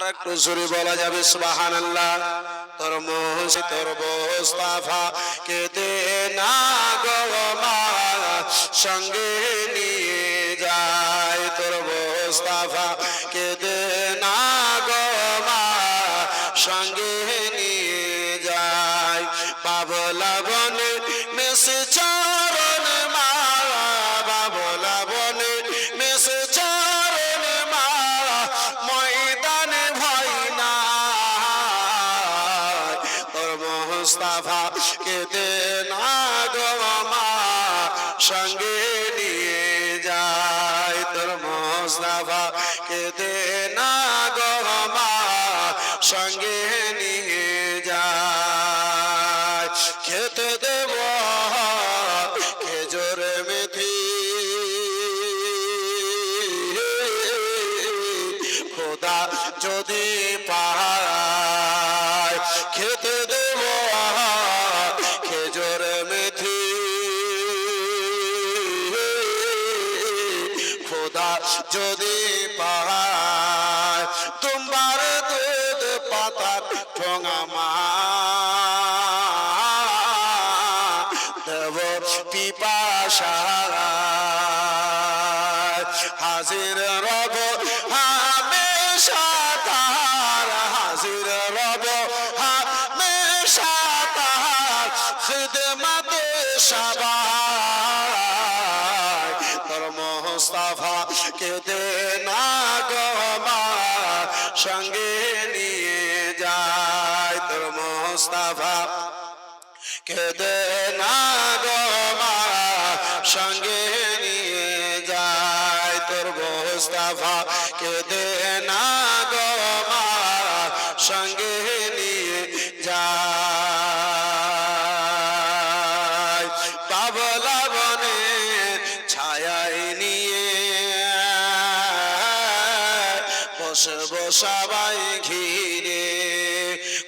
আর একটু জোরে বলা যাবে সুবাহান আল্লাহ তোর মোহস তোর মোস্তাফা কে দে না গো সঙ্গে নিয়ে যায় তোর মোস্তাফা। মোস্তাফা কে দে না গো মা সঙ্গে নিয়ে যায় তোর মোস্তাফা দে না গো মা সঙ্গে নিয়ে যায়। খেতে দেব খেজুর মেথি, খোদা যদি খোদা যদি পায়, তোমার দুধ পাতার ঠোঙা মা দেব পিপাসা। হাজির রব হামেশা তার। হাজির রব কে না গো সঙ্গে নিয়ে যায় তোর মোস্তাফা। কেদে না গো সঙ্গে নিয়ে যায় তোর মোস্তাফা। কেদে না গো সঙ্গে নিয়ে যায়। বাবলা বনে বসে বসাবাই ঘিরে।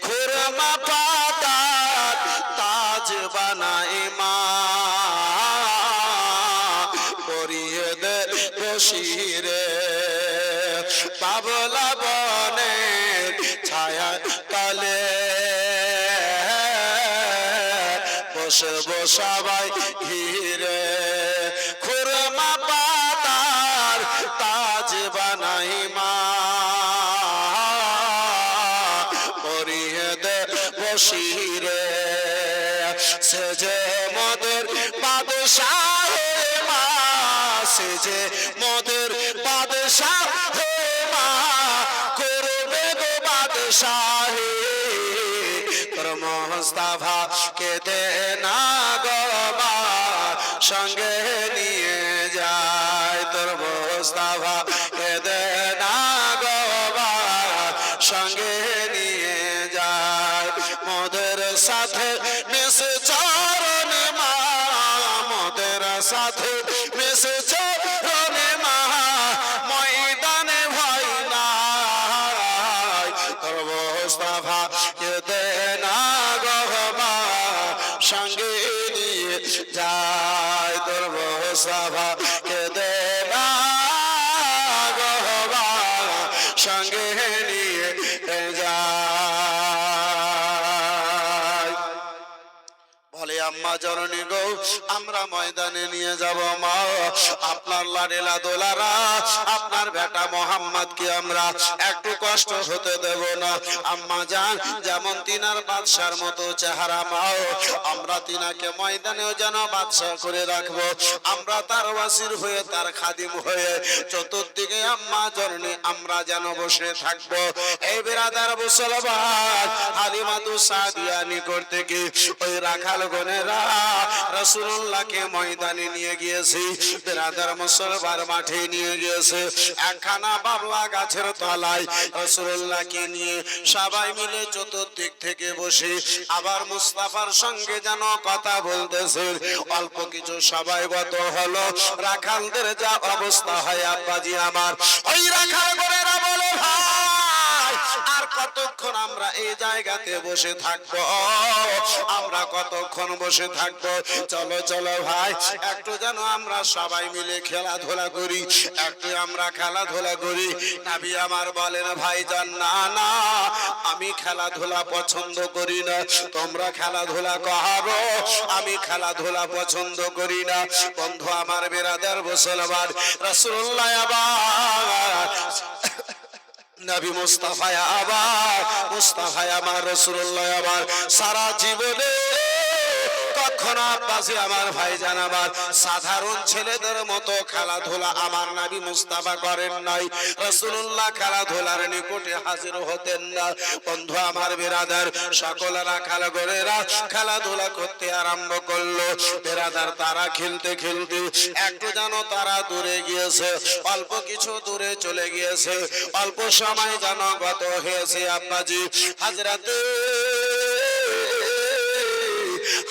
খুরমা পাতার তাজ বানাই মা। বসিরে। বাবলা বনে ছায়া কালে। ঘিরে। বসিরে সে যে মদের বাদশাহ মা সে যে মদের বাদশাহ মা, করবে গো বাদশাহে। তোর কে দে না গো সঙ্গে নিয়ে যায়। তোর মোস্তাফা কে দে না গো সঙ্গে নিয়ে মোস্তাফা কে দে না গহমা সঙ্গে নিয়ে যায় তোর মোস্তাফা কে আম্মা জননী গো, আমরা ময়দানে নিয়ে যাব মা। আপনার লাডেলা দোলারা আপনার বেটা মোহাম্মদ কি আমরা একটু কষ্ট হতে দেব না। আম্মা যান, যেমন তিনার বাদশার মতো চেহারা মাও আমরা তিনাকে ময়দানেও যেন বাদশাহ করে রাখব। আমরা তার ওয়াসির হয়ে, তার খাদিম হয়ে চতুর্দিকে আম্মা জননী, আমরা যেন বসে থাকব। এই বেরাদার মুসলমান, হালিমাতু সাদিয়া নিকট থেকে ওই রাখাল গনেরা রাসূলুল্লাহকে ময়দানে নিয়ে মাঠে নিয়ে গিয়েছে, একখানা বাবলা গাছের তলায় রাসূলুল্লাহকে নিয়ে সবাই মিলে চতুর্দিক থেকে বসে আবার মুস্তাফার সঙ্গে যেন কথা বলতেছে। অল্প কিছু সবাই গত হলো, রাখালদের যা অবস্থা হয় আব্বাজি আমার। ওই রাখাল ভাই আর কতক্ষণ আমরা এই জায়গাতে বসে থাকব? আমরা কতক্ষণ বসে থাকব? চলো চলো ভাই, একটু যেন আমরা সবাই মিলে খেলাধুলা করি, একটু আমরা খেলাধুলা করি। নাবি আমার বলেন, ভাই যান না না, আমি খেলাধুলা পছন্দ করি না। তোমরা খেলাধুলা করো, আমি খেলাধুলা পছন্দ করি না। বন্ধু আমার বেরাদার মুসলমান, রাসূলুল্লাহ আবার নবী মুস্তাফায় আবার মুস্তাফায় আমার রসুল্লাহ আবার সারা জীবনে কখনো আব্বাসী আমার ভাইজান, আমার সাধারণ ছেলেদের মতো খেলাধুলা আমার নাবি মুস্তাফা করেন নাই। রসুল্লাহ খেলাধুলার নিকটে হাজির হতেন না। বন্ধু আমার বিরাদার সকলেরা খেলাগরেরা খেলাধুলা করতে আরম্ভ করল। বিরাদার, তারা খেলতে খেলতে একটু যেন তারা দূরে গিয়েছে, অল্প কিছু দূরে চলে গিয়েছে। অল্প সময় যেন গত হয়েছে আব্বাজি। হাজরাতে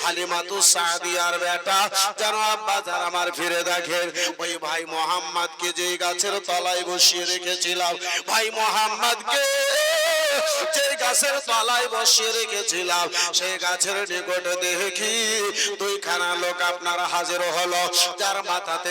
হালিমাতু সাদিয়ার বেটা। যেন আব্বা, যার আমার ফিরে দেখেন, ওই ভাই মোহাম্মদকে যে গাছের তলায় বসিয়ে রেখেছিলাম, ভাই মোহাম্মদকে যে গাছের তলায় বসিয়ে রেখেছিলাম, সেই গাছের নিকট দেখি দুইখানা লোক আপনার হাজির হলো, যার মাথা থেকে